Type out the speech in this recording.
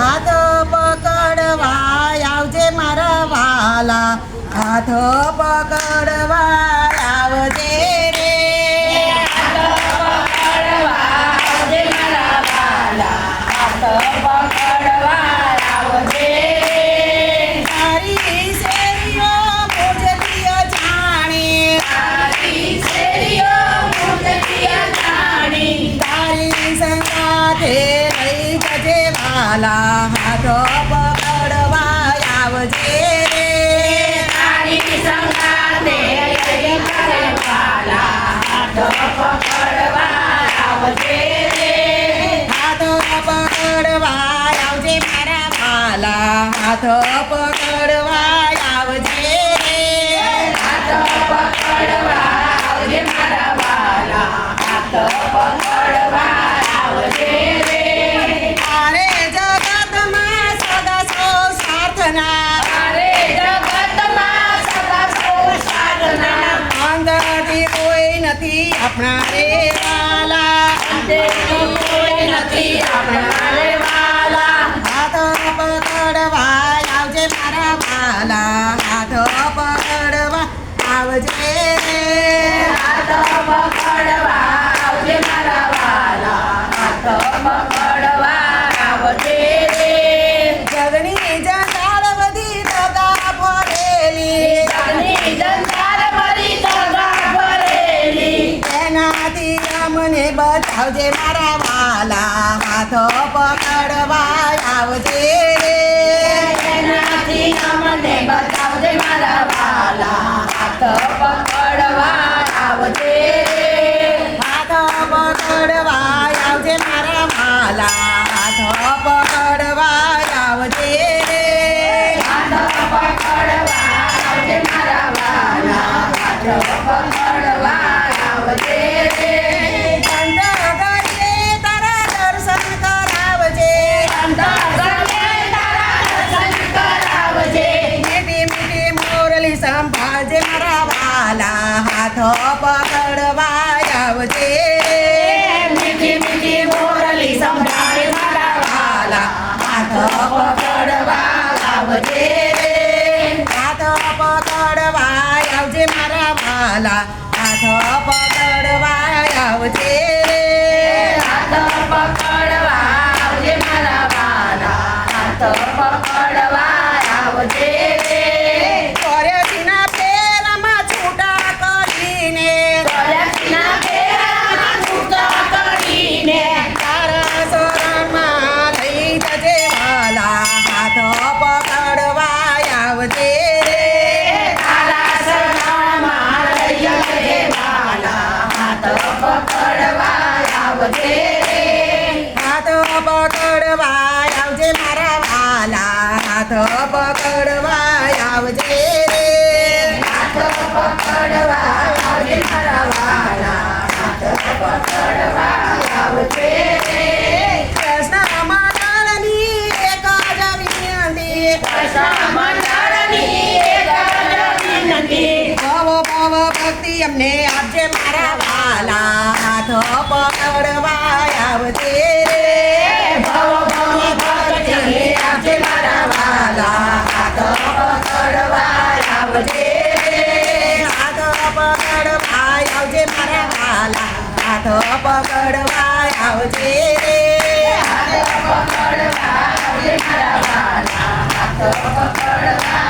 હાથ પકડવા આવજે મારા વાલા હાથ હાથ પકડવા આવજે હાથ પકડવા આવજે કોઈ નથી. આપણા રે વાલા. હાથ પકડવા આવજે મારા વાલા. હાથ પકડવા આવજે. જગની એનાથી અમને બતાવજે મારા વાલા. હાથો પકડવા આવજે બતાવજે હાથ પકડવા આવજે. વાલા. હાથ પકડવા આવજે. હાથ પકડવા આવજે મારા વાલા. હાથ પકડવા આવજે કૃષ્ણ મંડળની એક જ વિનંતી ભવ ભવ ભક્તિ અમને આપજે મારા વાલા હાથ પકડવા આવજે આપજે આવજે. હાથ પકડવા આવજે મારા વાલા. હાથ પકડવા આવજે. પકડવા આવજે મારા વાલા હાથ પકડવા